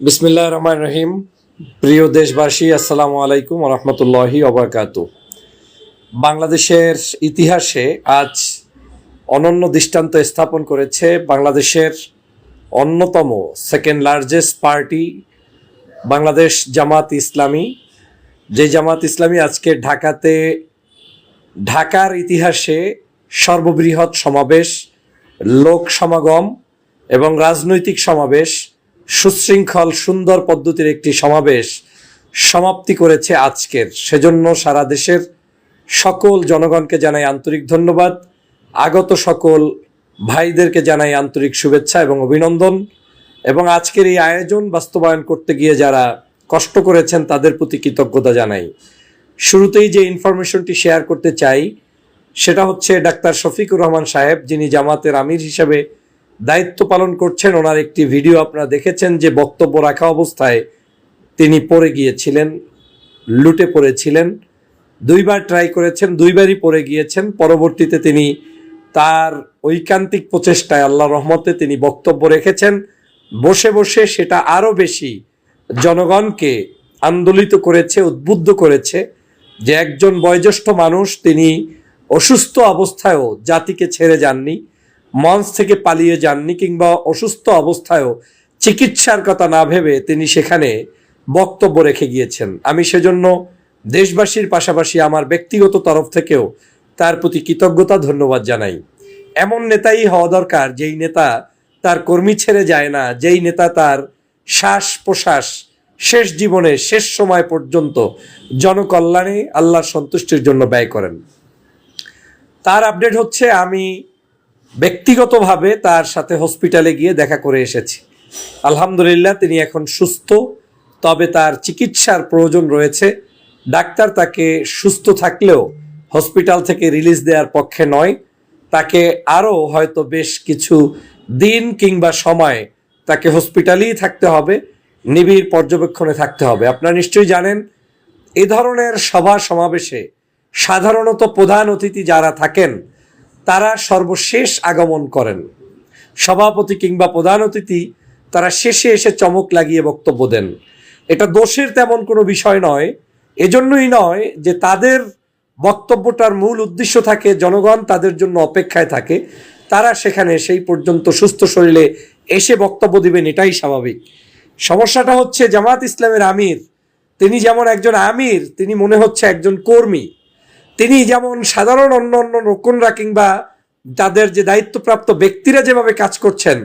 বিসমিল্লাহ রহমান রহিম। প্রিয় দেশবাসী, আসসালামু আলাইকুম রহমতুল্লাহি অবরকাত বাংলাদেশের ইতিহাসে আজ অনন্য দৃষ্টান্ত স্থাপন করেছে বাংলাদেশের অন্যতম second largest party Bangladesh Jamaat Islami. যে জামাত ইসলামী আজকে ঢাকাতে, ঢাকার ইতিহাসে সর্ববৃহৎ সমাবেশ, লোক সমাগম এবং রাজনৈতিক সমাবেশ সুশৃঙ্খল, সুন্দর পদ্ধতির একটি সমাবেশ সমাপ্তি করেছে আজকের। সেজন্য সারা দেশের সকল জনগণকে জানাই আন্তরিক ধন্যবাদ। আগত সকল ভাইদেরকে জানাই আন্তরিক শুভেচ্ছা এবং অভিনন্দন। এবং আজকের এই আয়োজন বাস্তবায়ন করতে গিয়ে যারা কষ্ট করেছেন, তাদের প্রতি কৃতজ্ঞতা জানাই। শুরুতেই যে ইনফরমেশনটি শেয়ার করতে চাই, সেটা হচ্ছে ডাক্তার শফিকুর রহমান সাহেব, যিনি জামাতের আমির হিসাবে দায়িত্ব পালন করছেন। ওনার একটি ভিডিও আপনারা দেখেছেন যে বক্তব্য রাখা অবস্থায় তিনি পড়ে গিয়েছিলেন, লুটে পড়েছিলেন। দুইবার ট্রাই করেছেন, দুইবারই পড়ে গিয়েছেন। পরবর্তীতে তিনি তার ঐকান্তিক প্রচেষ্টায় আল্লাহ রহমতে তিনি বক্তব্য রেখেছেন। বসে বসে সেটা আরও বেশি জনগণকে আন্দোলিত করেছে, উদ্বুদ্ধ করেছে যে একজন বয়োজ্যেষ্ঠ মানুষ, তিনি অসুস্থ অবস্থায়ও জাতিকে ছেড়ে যাননি। মঞ্চ থেকে পালিয়ে যাননি কিংবা অসুস্থ অবস্থায়ও চিকিৎসার কথা না ভেবে তিনি সেখানে বক্তব্য রেখে গিয়েছেন। আমি সেজন্য দেশবাসীর পাশাপাশি আমার ব্যক্তিগত তরফ থেকেও তার প্রতি কৃতজ্ঞতা, ধন্যবাদ জানাই। এমন নেতাই হওয়া দরকার যেই নেতা তার কর্মী ছেড়ে যায় না, যেই নেতা তার শ্বাস প্রশ্বাস, শেষ জীবনে, শেষ সময় পর্যন্ত জনকল্যাণে আল্লাহর সন্তুষ্টির জন্য ব্যয় করেন। তার আপডেট হচ্ছে, আমি ব্যক্তিগতভাবে তার সাথে হসপিটালে গিয়ে দেখা করে এসেছি। আলহামদুলিল্লাহ, তিনি এখন সুস্থ। তবে তার চিকিৎসার প্রয়োজন রয়েছে। ডাক্তার তাকে সুস্থ থাকলেও হসপিটাল থেকে রিলিজ দেওয়ার পক্ষে নয়। তাকে আরও হয়তো বেশ কিছু দিন কিংবা সময় তাকে হসপিটালেই থাকতে হবে, নিবিড় পর্যবেক্ষণে থাকতে হবে। আপনারা নিশ্চয়ই জানেন, এ ধরনের সভা সমাবেশে সাধারণত প্রধান অতিথি যারা থাকেন তারা সর্বশেষ আগমন করেন। সভাপতি কিংবা প্রধান অতিথি তারা শেষে এসে চমক লাগিয়ে বক্তব্য দেন। এটা দোষের তেমন কোনো বিষয় নয়। এজন্যই নয় যে তাদের বক্তব্যটার মূল উদ্দেশ্য থাকে, জনগণ তাদের জন্য অপেক্ষায় থাকে। তারা সেখানে সেই পর্যন্ত সুস্থ শরীরে এসে বক্তব্য দিবেন, এটাই স্বাভাবিক। সমস্যাটা হচ্ছে জামাত ইসলামের আমির। তিনি যেমন একজন আমির, তিনি মনে হচ্ছে একজন কর্মী। তিনি যেমন সাধারণ অন্য অন্য রক্ষণরা কিংবা তাদের যে দায়িত্বপ্রাপ্ত ব্যক্তিরা যেভাবে কাজ করছেন,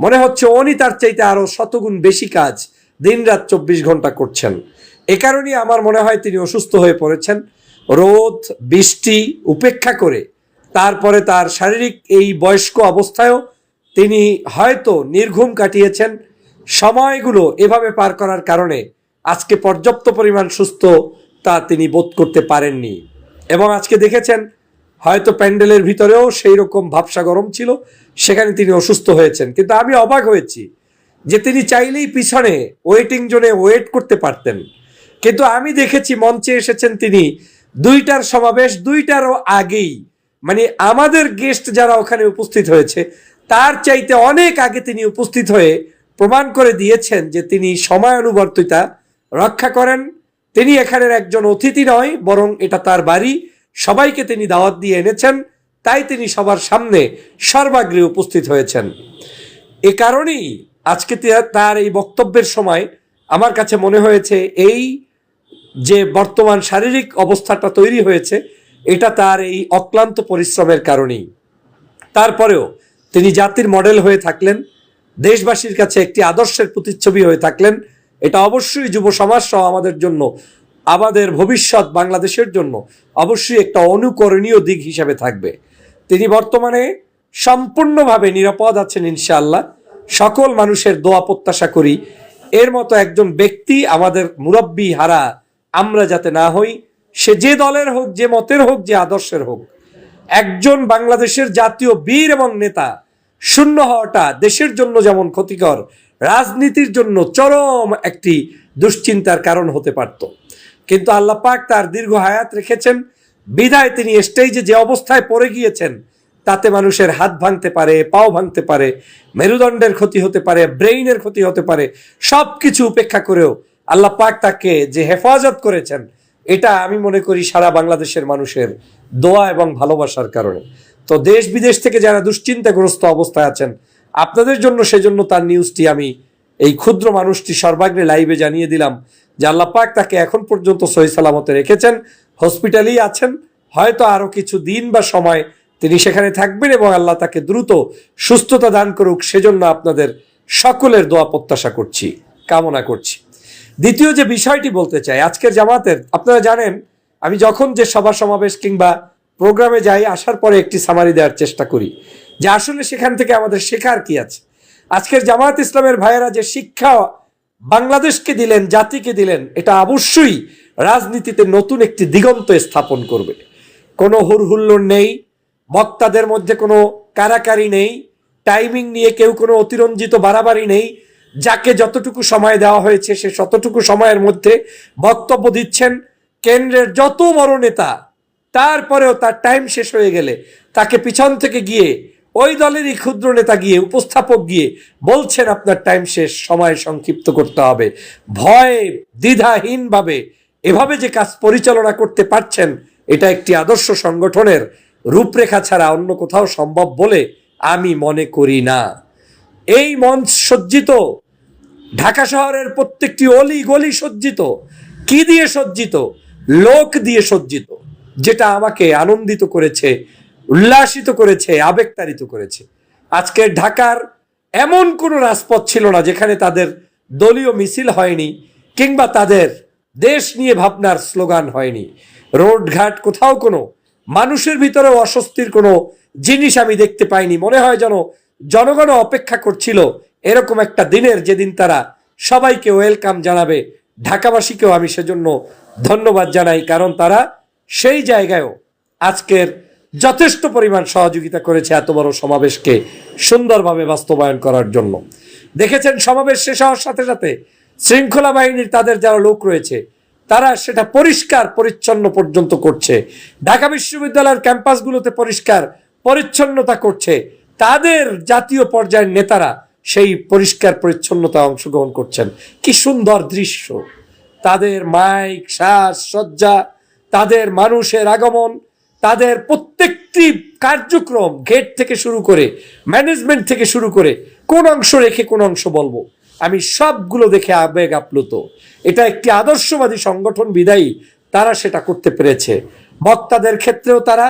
মনে হচ্ছে উনি তার চাইতে আরও শতগুণ বেশি কাজ দিনরাত চব্বিশ ঘণ্টা করছেন। এ কারণেই আমার মনে হয় তিনি অসুস্থ হয়ে পড়েছেন। রোদ, বৃষ্টি উপেক্ষা করে তারপরে তার শারীরিক এই বয়স্ক অবস্থায়ও তিনি হয়তো নির্ঘুম কাটিয়েছেন। সময়গুলো এভাবে পার করার কারণে আজকে পর্যাপ্ত পরিমাণ সুস্থ তা তিনি বোধ করতে পারেননি। এবং আজকে দেখেছেন, হয়তো প্যান্ডেলের ভিতরেও সেই রকম ভাবসা গরম ছিল, সেখানে তিনি অসুস্থ হয়েছেন। কিন্তু আমি অবাক হয়েছি যে তিনি চাইলেই পিছনে ওয়েটিং জোনে ওয়েট করতে পারতেন। কিন্তু আমি দেখেছি, মঞ্চে এসেছেন তিনি, দুইটার সমাবেশ, দুইটারও আগেই। মানে আমাদের গেস্ট যারা ওখানে উপস্থিত হয়েছে, তার চাইতে অনেক আগে তিনি উপস্থিত হয়ে প্রমাণ করে দিয়েছেন যে তিনি সময়ানুবর্তিতা রক্ষা করেন। তিনি এখানের একজন অতিথি নয়, বরং এটা তার বাড়ি। সবাইকে তিনি দাওয়াত দিয়ে এনেছেন, তাই তিনি সবার সামনে সর্বাগ্রে উপস্থিত হয়েছেন। এ কারণেই আজকে তার এই বক্তব্যের সময় আমার কাছে মনে হয়েছে, এই যে বর্তমান শারীরিক অবস্থাটা তৈরি হয়েছে, এটা তার এই অক্লান্ত পরিশ্রমের কারণেই। তারপরেও তিনি জাতির মডেল হয়ে থাকলেন, দেশবাসীর কাছে একটি আদর্শের প্রতিচ্ছবি হয়ে থাকলেন এটা অবশ্যই যুব সমাজ সহ আমাদের জন্য, আমাদের ভবিষ্যৎ বাংলাদেশের জন্য অবশ্যই একটা অনুকরণীয় দিক হিসাবে থাকবে। তিনি বর্তমানে সম্পূর্ণভাবে নিরাপদ আছেন ইনশাআল্লাহ। সকল মানুষের দোয়া প্রত্যাশা করি, এর মতো একজন ব্যক্তি আমাদের মুরব্বী হারা আমরা যাতে না হই, সে যে দলের হোক, যে মতের হোক, যে আদর্শের হোক, একজন বাংলাদেশের জাতীয় বীর এবং নেতা, শূন্য হওয়াটা দেশের জন্য যেমন ক্ষতিকর রাজনীতির জন্য চরম একটি দুশ্চিন্তার কারণ হতে পারত। কিন্তু আল্লাহ পাক তার দীর্ঘ হায়াত রেখেছেন। বিদায় তিনি স্টেজে যে অবস্থায় পড়ে গিয়েছেন, তাতে মানুষের হাত ভাঙতে পারে, পাও ভাঙতে পারে, মেরুদণ্ডের ক্ষতি হতে পারে, ব্রেইনের ক্ষতি হতে পারে সব কিছু উপেক্ষা করেও আল্লাহ পাক তাকে যে হেফাজত করেছেন, এটা আমি মনে করি সারা বাংলাদেশের মানুষের দোয়া এবং ভালোবাসার কারণে। তো দেশ বিদেশ থেকে যারা দুশ্চিন্তাগ্রস্ত অবস্থায় আছেন আপনাদের জন্য সেজন্য তার নিউজটি আমি এই ক্ষুদ্র মানুষটি সর্বাগ্রে লাইভে জানিয়ে দিলাম যে আল্লাহ পাক তাকে এখন পর্যন্ত সহি সালামতে রেখেছেন হসপিটালেই আছেন, হয়তো আরও কিছু দিন বা সময় তিনি সেখানে থাকবেন এবং আল্লাহ তাকে দ্রুত সুস্থতা দান করুক, সেজন্য আপনাদের সকলের দোয়া প্রত্যাশা করছি, কামনা করছি। দ্বিতীয় যে বিষয়টি বলতে চাই, আজকের জামাতের, আপনারা জানেন, আমি যখন যে সভা সমাবেশ কিংবা প্রোগ্রামে যাই, আসার পরে একটি সামারি দেওয়ার চেষ্টা করি। যে আসলে সেখান থেকে আমাদের শেখার কি আছে? আজকের জামায়াত ইসলামের ভাইয়েরা যে শিক্ষা বাংলাদেশকে দিলেন, জাতিকে দিলেন, এটা অবশ্যই রাজনীতিতে নতুন একটি দিগন্ত স্থাপন করবে। কোনো হুড়হুল্লোড় নেই, বক্তাদের মধ্যে কোনো কারাকারি নেই, টাইমিং নিয়ে কেউ কোনো অতিরঞ্জিত বাড়াবাড়ি নেই। যাকে যতটুকু সময় দেওয়া হয়েছে, সে ততটুকু সময়ের মধ্যে বক্তব্য দিচ্ছেন। কেন্দ্রের যত বড় নেতা, তারপরেও তার টাইম শেষ হয়ে গেলে তাকে পিছন থেকে গিয়ে ওই দলেরই ক্ষুদ্র নেতা গিয়ে, উপস্থাপক গিয়ে বলছেন, আপনার টাইম শেষ, সময় সংক্ষিপ্ত করতে হবে। ভয় দ্বিধাহীনভাবে এভাবে যে কাজ পরিচালনা করতে পারছেন, এটা একটি আদর্শ সংগঠনের রূপরেখা ছাড়া অন্য কোথাও সম্ভব বলে আমি মনে করি না। এই মঞ্চ সজ্জিত, ঢাকা শহরের প্রত্যেকটি অলি গলি সজ্জিত, কি দিয়ে সজ্জিত? লোক দিয়ে সজ্জিত, যেটা আমাকে আনন্দিত করেছে উল্লাসিত করেছে, আবেগতাড়িত করেছে। আজকে ঢাকার এমন কোনো রাজপথ ছিল না যেখানে তাদের দলীয় মিছিল হয়নি কিংবা তাদের দেশ নিয়ে ভাবনার স্লোগান হয়নি। রোডঘাট কোথাও কোনো মানুষের ভিতরেও অস্বস্তির কোনো জিনিস আমি দেখতে পাইনি। মনে হয় যেন জনগণ অপেক্ষা করছিল এরকম একটা দিনের যেদিন তারা সবাইকে ওয়েলকাম জানাবে। ঢাকাবাসীকেও আমি সেজন্য ধন্যবাদ জানাই, কারণ তারা সেই জায়গায়ও আজকের যথেষ্ট পরিমাণ সহযোগিতা করেছে এত বড় সমাবেশকে সুন্দরভাবে বাস্তবায়ন করার জন্য। দেখেছেন সমাবেশ শেষ হওয়ার সাথে সাথে শৃঙ্খলা বাহিনীর তাদের যারা লোক রয়েছে, তারা সেটা পরিষ্কার, পরিচ্ছন্ন পর্যন্ত করছে। ঢাকা বিশ্ববিদ্যালয়ের ক্যাম্পাসগুলোতে পরিষ্কার, পরিচ্ছন্নতা করছে। তাদের জাতীয় পর্যায়ের নেতারা সেই পরিষ্কার পরিচ্ছন্নতা অংশগ্রহণ করছেন। কি সুন্দর দৃশ্য। তাদের মাইক, শ্বাস সজ্জা তাদের মানুষের আগমন, তাদের প্রত্যেকটি কার্যক্রম গেট থেকে শুরু করে ম্যানেজমেন্ট থেকে শুরু করে, কোন অংশ রেখে কোন অংশ বলব, আমি সবগুলো দেখে আবেগ আপ্লুত। এটা একটি আদর্শবাদী সংগঠন বিদায়ী, তারা সেটা করতে পেরেছে। বক্তাদের ক্ষেত্রেও তারা,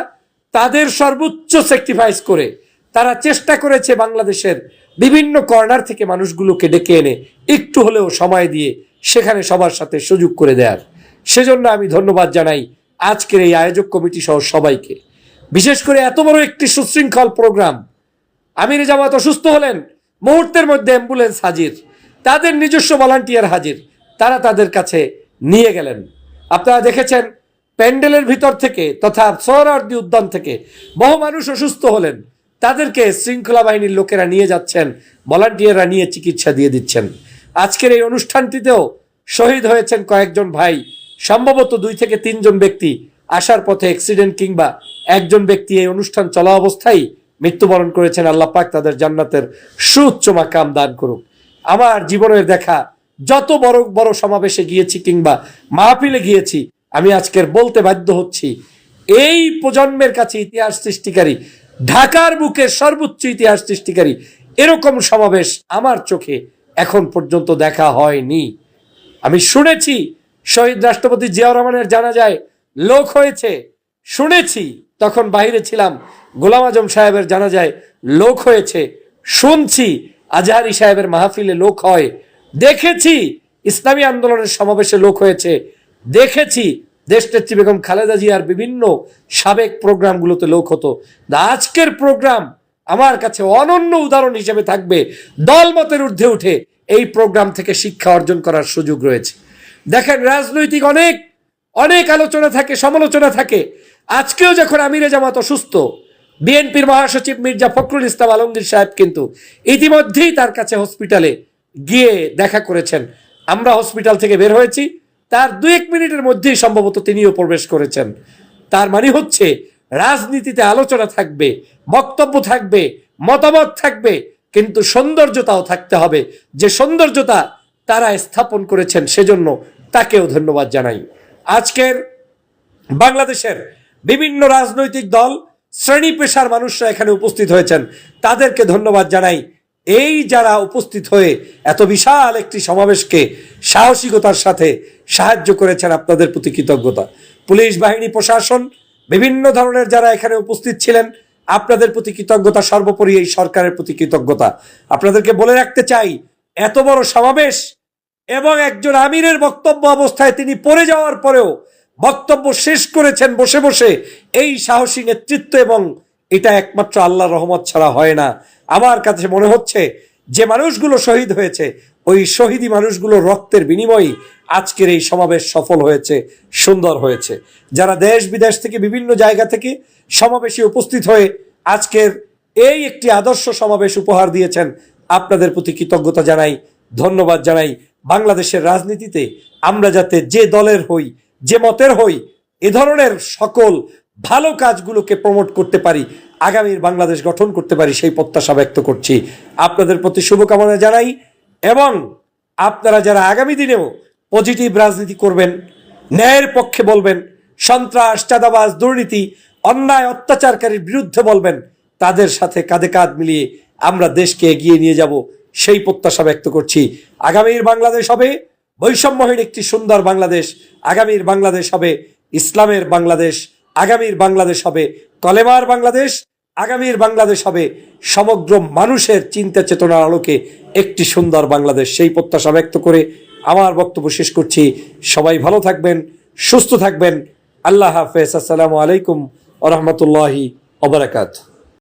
তাদের সর্বোচ্চ স্যাক্রিফাইস করে, তারা চেষ্টা করেছে বাংলাদেশের বিভিন্ন কর্নার থেকে মানুষগুলোকে ডেকে এনে একটু হলেও সময় দিয়ে সেখানে সবার সাথে সুযোগ করে দেয়ার। সেজন্য আমি ধন্যবাদ জানাই আজকের এই আয়োজক কমিটি সহ সবাইকে। বিশেষ করে এত বড় একটি সুশৃঙ্খল প্রোগ্রাম। আমির জামাত অসুস্থ হলেন, মুহূর্তের মধ্যে অ্যাম্বুলেন্স হাজির। তাদের নিজস্ব ভলান্টিয়ার হাজির। তারা তাদের কাছে নিয়ে গেলেন। আপনারা দেখেছেন, প্যান্ডেলের ভিতর থেকে তথা সোহরাওয়ার্দী উদ্যান থেকে বহু মানুষ অসুস্থ হলেন। তাদেরকে শৃঙ্খলা বাহিনীর লোকেরা নিয়ে যাচ্ছেন, ভলান্টিয়াররা নিয়ে চিকিৎসা দিয়ে দিচ্ছেন। আজকের এই অনুষ্ঠানটিতেও শহীদ হয়েছেন কয়েকজন ভাই, সম্ভবত দুই থেকে তিনজন ব্যক্তি। আসার পথে অ্যাক্সিডেন্ট কিংবা একজন ব্যক্তি এই অনুষ্ঠান চলা অবস্থায় মৃত্যুবরণ করেছেন, আল্লাহ পাক তাদের জান্নাতের সুউচ্চ মাকাম দান করুক। আমার জীবনের দেখা, যত বড় বড় সমাবেশে গিয়েছি কিংবা মাহফিলে গিয়েছি, আমি আজকের বলতে বাধ্য হচ্ছি, এই প্রজন্মের কাছে ইতিহাস সৃষ্টিকারী, ঢাকার বুকে সর্বোচ্চ ইতিহাস সৃষ্টিকারী, এরকম সমাবেশ আমার চোখে এখন পর্যন্ত দেখা হয়নি। আমি শুনেছি শহীদ রাষ্ট্রপতি জিয়াউর রহমানের জানা যায় লোক হয়েছে, শুনেছি, তখন বাইরে ছিলাম। গোলাম আজম সাহেবের জানা যায় লোক হয়েছে, শুনছি, আজহারি সাহেবের মাহফিলে লোক হয়। দেখেছি, ইসলামী আন্দোলনের সমাবেশে লোক হয়েছে। দেখেছি, দেশনেত্রী বেগম খালেদা জিয়ার বিভিন্ন সাবেক প্রোগ্রামগুলোতে লোক হতো। আজকের প্রোগ্রাম আমার কাছে অনন্য উদাহরণ হিসেবে থাকবে। দলমতের ঊর্ধ্বে উঠে এই প্রোগ্রাম থেকে শিক্ষা অর্জন করার সুযোগ রয়েছে। দেখেন, রাজনৈতিক অনেক অনেক আলোচনা থাকে, সমালোচনা থাকে। আজকেও যখন আমিরে জামাত অসুস্থ, বিএনপির মহাসচিব মির্জা ফখরুল ইসলাম আলমগীর সাহেব কিন্তু ইতিমধ্যেই তার কাছে হসপিটালে গিয়ে দেখা করেছেন। আমরা হসপিটাল থেকে বের হয়েছি, তার দু এক মিনিটের মধ্যেই সম্ভবত তিনিও প্রবেশ করেছেন। তার মানে হচ্ছে রাজনীতিতে আলোচনা থাকবে, বক্তব্য থাকবে, মতামত থাকবে, কিন্তু সৌন্দর্যতাও থাকতে হবে। যে সৌন্দর্যতা তারা স্থাপন করেছেন সেজন্য তাকেও ধন্যবাদ জানাই। আজকের বাংলাদেশের বিভিন্ন রাজনৈতিক দল শ্রেণি পেশার মানুষরা এখানে উপস্থিত হয়েছেন। তাদেরকে ধন্যবাদ জানাই। এই যারা উপস্থিত হয়ে এত বিশাল একটি সমাবেশকে সাহসিকতার সাথে সাহায্য করেছেন, আপনাদের প্রতি কৃতজ্ঞতা। পুলিশ বাহিনী, প্রশাসন, বিভিন্ন ধরনের যারা এখানে উপস্থিত ছিলেন, আপনাদের প্রতি কৃতজ্ঞতা। সর্বোপরি এই সরকারের প্রতি কৃতজ্ঞতা। আপনাদেরকে বলে রাখতে চাই, এত বড় সমাবেশ এবং একজন আমিরের বক্তব্য অবস্থায় তিনি পড়ে যাওয়ার পরেও বক্তব্য শেষ করেছেন বসে বসে। এই সাহসী নেতৃত্ব এবং এটা একমাত্র আল্লাহর রহমত ছাড়া হয় না। আমার কাছে মনে হচ্ছে, যে মানুষগুলো শহীদ হয়েছে, ওই শহীদি মানুষগুলোর রক্তের বিনিময়েই আজকের এই সমাবেশ সফল হয়েছে, সুন্দর হয়েছে। যারা দেশ বিদেশ থেকে বিভিন্ন জায়গা থেকে সমাবেশে উপস্থিত হয়ে আজকের এই একটি আদর্শ সমাবেশ উপহার দিয়েছেন, আপনাদের প্রতি কৃতজ্ঞতা জানাই, ধন্যবাদ জানাই। বাংলাদেশের রাজনীতিতে আমরা যাতে যে দলের হই, যে মতের হই, এ ধরনের সকল ভালো কাজগুলোকে প্রমোট করতে পারি, আগামীর বাংলাদেশ গঠন করতে পারি সেই প্রত্যাশা ব্যক্ত করছি। আপনাদের প্রতি শুভকামনা জানাই এবং আপনারা যারা আগামী দিনেও পজিটিভ রাজনীতি করবেন, ন্যায়ের পক্ষে বলবেন, সন্ত্রাস, চাঁদাবাজ, দুর্নীতি, অন্যায়, অত্যাচারকারীর বিরুদ্ধে বলবেন, তাদের সাথে কাঁধে কাঁধ মিলিয়ে আমরা দেশকে এগিয়ে নিয়ে যাব। সেই প্রত্যাশা ব্যক্ত করছি। আগামীর বাংলাদেশ হবে বৈষম্যহীন একটি সুন্দর বাংলাদেশ। আগামীর বাংলাদেশ হবে ইসলামের বাংলাদেশ। আগামীর বাংলাদেশ হবে কলেমার বাংলাদেশ। আগামীর বাংলাদেশ হবে সমগ্র মানুষের চিন্তা চেতনার আলোকে একটি সুন্দর বাংলাদেশ। সেই প্রত্যাশা ব্যক্ত করে আমার বক্তব্য শেষ করছি। সবাই ভালো থাকবেন, সুস্থ থাকবেন। আল্লাহ হাফেজ। আসসালামু আলাইকুম ওরহমতুল্লাহি ওবরাকাত